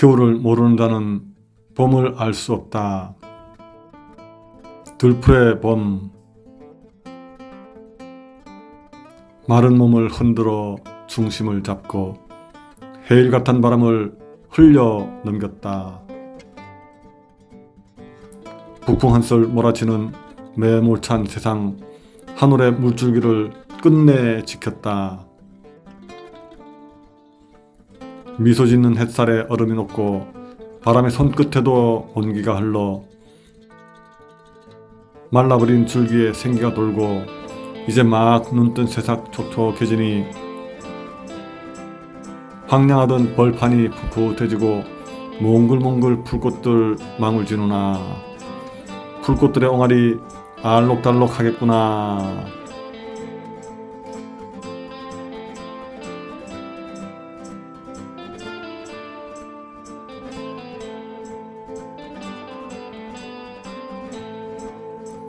겨울을 자는 봄을 알 수 없다. 들풀의 봄 마른 몸을 흔들어 중심을 잡고 해일 같은 바람을 흘려 넘겼다. 북풍 한솔 몰아치는 매몰찬 세상 하늘의 물줄기를 끝내 지켰다. 미소 짓는 햇살에 얼음이 녹고 바람의 손끝에도 온기가 흘러 말라버린 줄기에 생기가 돌고 이제 막 눈뜬 새싹 촉촉해지니 황량하던 벌판이 푸푸해지고 몽글몽글 풀꽃들 망울 지누나. 풀꽃들의 옹알이 알록달록 하겠구나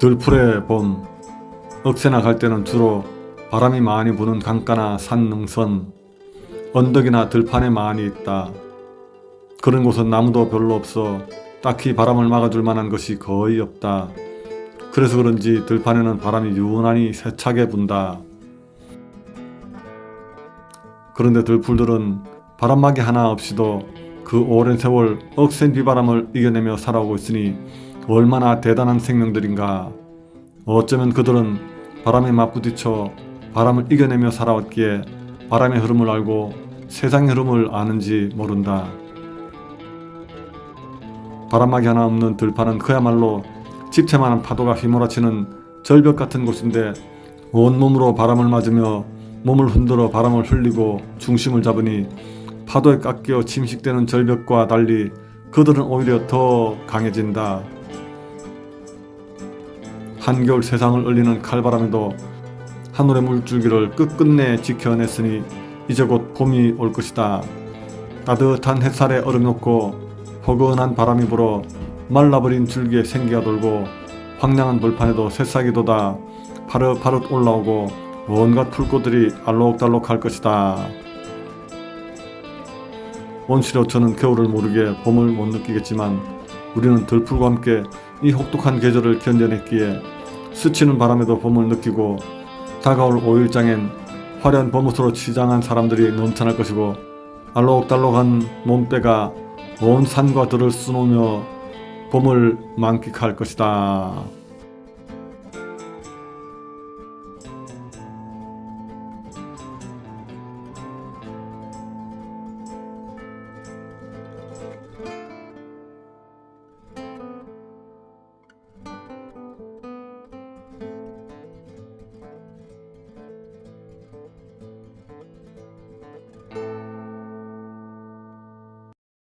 들풀의 봄 억새나 갈 때는 주로 바람이 많이 부는 강가나 산 능선 언덕이나 들판에 많이 있다. 그런 곳은 나무도 별로 없어 딱히 바람을 막아줄 만한 것이 거의 없다. 그래서 그런지 들판에는 바람이 유난히 세차게 분다. 그런데 들풀들은 바람막이 하나 없이도 그 오랜 세월 억센 비바람을 이겨내며 살아오고 있으니 얼마나 대단한 생명들인가. 어쩌면 그들은 바람에 맞부딪혀 바람을 이겨내며 살아왔기에 바람의 흐름을 알고 세상의 흐름을 아는지 모른다. 바람막이 하나 없는 들판은 그야말로 집채만한 파도가 휘몰아치는 절벽 같은 곳인데 온몸으로 바람을 맞으며 몸을 흔들어 바람을 흘리고 중심을 잡으니 파도에 깎여 침식되는 절벽과 달리 그들은 오히려 더 강해진다. 한겨울 세상을 얼리는 칼바람에도 하늘의 물줄기를 끝끝내 지켜냈으니 이제 곧 봄이 올 것이다. 따뜻한 햇살에 얼음 녹고 포근한 바람이 불어 말라버린 줄기에 생기가 돌고 황량한 벌판에도 새싹이 돋아 파릇파릇 올라오고 온갖 풀꽃들이 알록달록할 것이다. 온실여처는 겨울을 모르게 봄을 못 느끼겠지만 우리는 들풀과 함께 이 혹독한 계절을 견뎌냈기에 스치는 바람에도 봄을 느끼고 다가올 5일장엔 화려한 봄옷으로 치장한 사람들이 넘쳐날 것이고 알록달록한 몸빼가 온 산과 들을 수놓으며 봄을 만끽할 것이다.